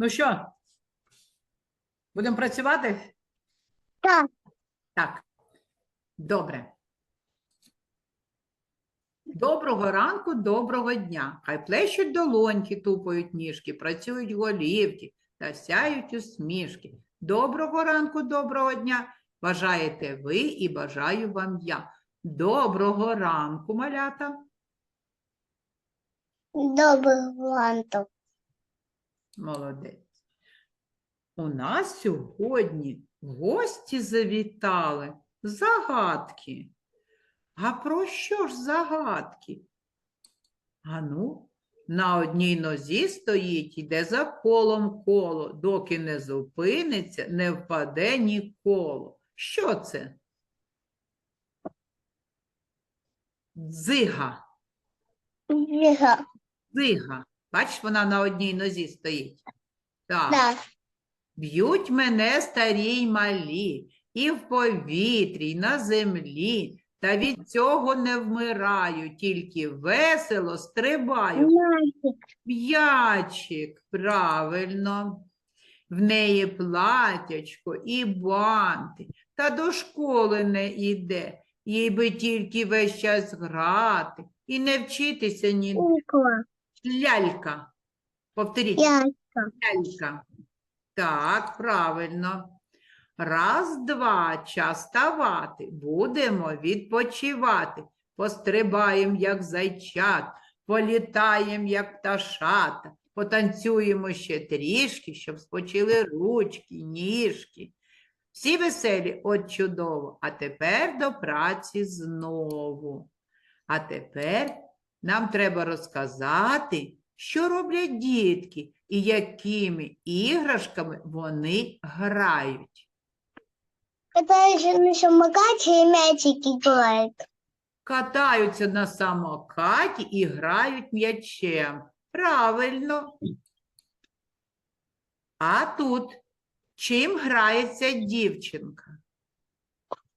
Ну що, будемо працювати? Так. Так. Добре. Доброго ранку, доброго дня. Хай плещуть долоньки, тупають ніжки, працюють голівки та сяють усмішки. Доброго ранку, доброго дня. Бажаєте ви і бажаю вам я. Доброго ранку, малята. Доброго ранку. Молодець. У нас сьогодні гості завітали загадки. А про що ж загадки? Ану, на одній нозі стоїть, іде за колом коло, доки не зупиниться, не впаде ніколо. Що це? Дзига. Віга. Дзига. Бачиш, вона на одній нозі стоїть. Так. Да. Б'ють мене старі й малі, і в повітрі, й на землі, та від цього не вмираю, тільки весело стрибаю. М'ячик, правильно. В неї платячко і банти, та до школи не іде, їй би тільки весь час грати і не вчитися ні Кукла. Лялька. Повторіть. Я. Лялька. Так, правильно. Раз, два, час ставати. Будемо відпочивати. Пострибаєм, як зайчат, політаєм, як пташата, потанцюємо ще трішки, щоб спочили ручки, ніжки. Всі веселі, от чудово. А тепер до праці знову. А тепер нам треба розказати, що роблять дітки і якими іграшками вони грають. Катаюсь на самокате и мячики играет. Катаються на самокаті і грають м'ячем. Правильно. А тут чим грається дівчинка?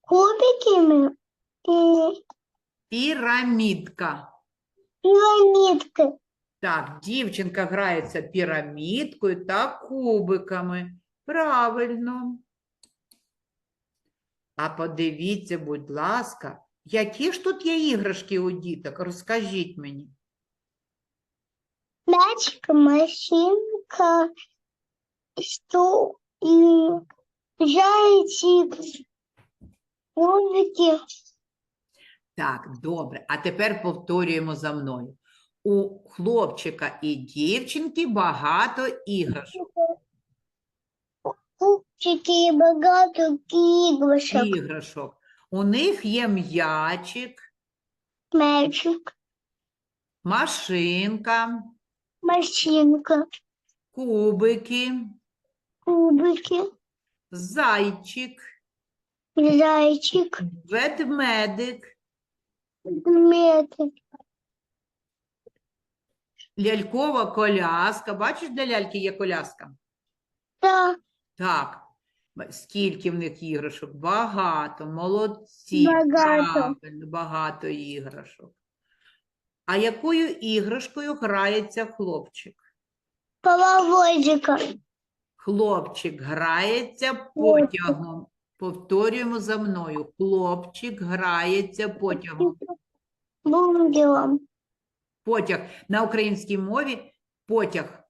Кубиками и Пірамідка. Пирамидкой. Так, дівчинка грається пірамідкою та кубиками. Правильно. А подивіться, будь ласка, які ж тут є іграшки у діток? Розкажіть мені. Мячик, машинка, стул и зайчик, кубики. Так, добре. А тепер повторюємо за мною. У хлопчика і дівчинки багато іграшок. Кубчики и богатые игрушек. іграшок. У них є м'ячик, Мячик, машинка, машинка, кубики, кубики, зайчик, зайчик, ведмедик, медведь. лялькова коляска. Бачиш, для ляльки є коляска? Да, Так. Скільки в них іграшок? Багато, молодці. Багато. Правильно, багато іграшок. А якою іграшкою грається хлопчик? паровозика, Хлопчик грається потягом. Повторюємо за мною. Хлопчик грається потягом. бунгелом, Потяг на українській мові потяг.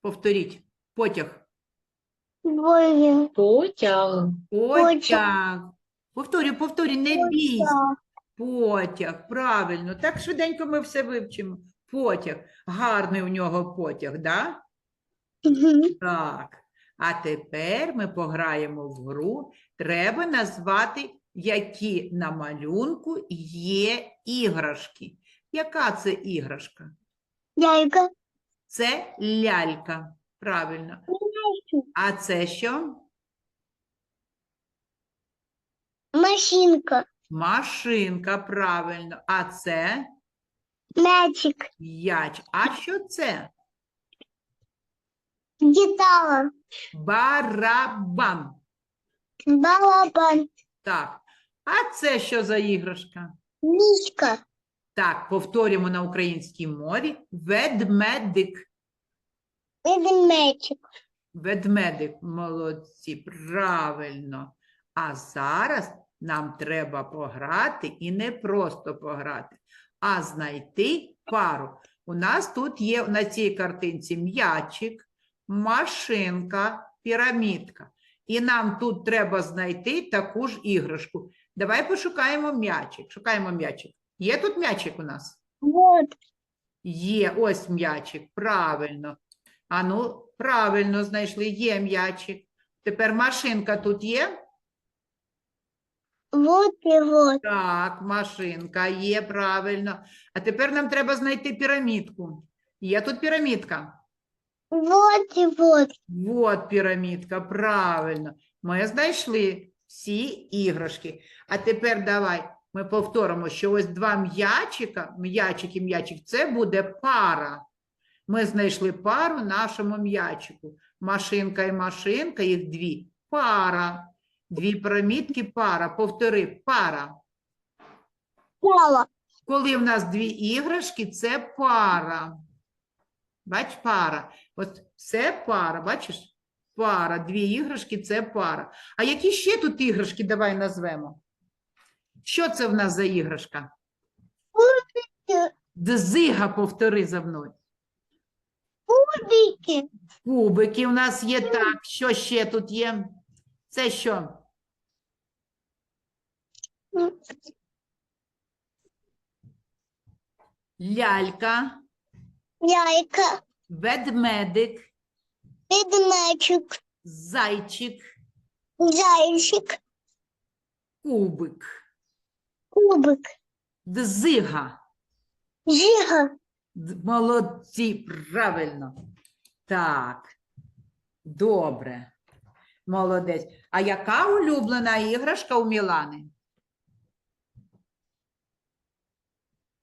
Повторіть. Потяг. двоє, Потяг. Потяг. Повторюю, повторюй, не бійся. Потяг, правильно. Так швиденько ми все вивчимо. Потяг. Гарний у нього потяг, да? Мгм. Так. А тепер ми пограємо в гру. Треба назвати, які на малюнку є іграшки. Яка це іграшка? яйка, Це лялька. Правильно. А це що? машинка, Машинка, правильно. А це мячик, м'яч. А що це? Гитара, Барабан. балабан, Так. А це що за іграшка? мишка, Так, повторюємо на українській мові. Ведмедик. Ведмедик. Ведмедик, молодці, правильно. А зараз нам треба пограти і не просто пограти, а знайти пару. У нас тут є на цій картинці м'ячик, машинка, пірамідка. І нам тут треба знайти таку ж іграшку. Давай пошукаємо м'ячик. Шукаємо м'ячик. Є тут м'ячик у нас? Вот. Є, ось м'ячик, правильно. А ну, правильно знайшли, є м'ячик. Тепер машинка тут є? Вот и вот. Так, машинка є, правильно. А тепер нам треба знайти пірамідку. Є тут пірамідка? Вот и вот. Вот пірамідка, правильно. Ми знайшли всі іграшки. А тепер давай ми повторимо, що ось два м'ячика, м'ячик і м'ячик, це буде пара. Ми знайшли пару нашому м'ячику. Машинка і машинка, їх дві. Пара. Дві пірамідки, пара. Повтори, пара. Мало. Коли в нас дві іграшки, це пара. Бач, пара. От це пара, бачиш? Пара, дві іграшки це пара. А які ще тут іграшки давай назвемо? Що це в нас за іграшка? Дзига, повтори за мною. Кубики. Кубики у нас є так. Що ще тут є? Це що? Лялька, Яйка. ведмедик, Ведмедик. зайчик, Зайчик. кубик, Кубик. дзига. Жига. Д- Молодці, правильно. Так. Добре. Молодець. А яка улюблена іграшка у Мілани?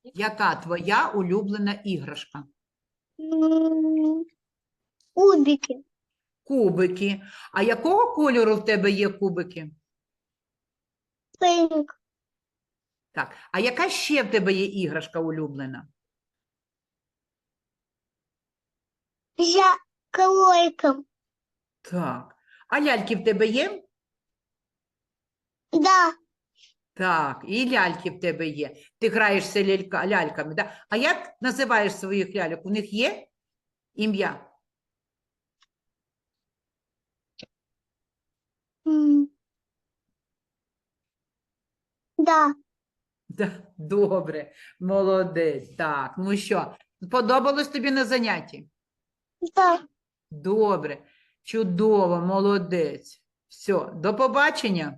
Яка твоя улюблена іграшка? Кубики. Кубики. А якого кольору в тебе є кубики? Пеньк. Так. А яка ще в тебе є іграшка улюблена? За кроликом. Так. А ляльки в тебе є? Да. Так, і ляльки в тебе є. Ти граєшся лялька, ляльками, да? А як називаєш своїх ляльок? У них є ім'я? М. Да. Да, добре, молодець. Так, ну що, сподобалось тобі на занятті? Да. Добре, чудово, молодець. Все, до побачення,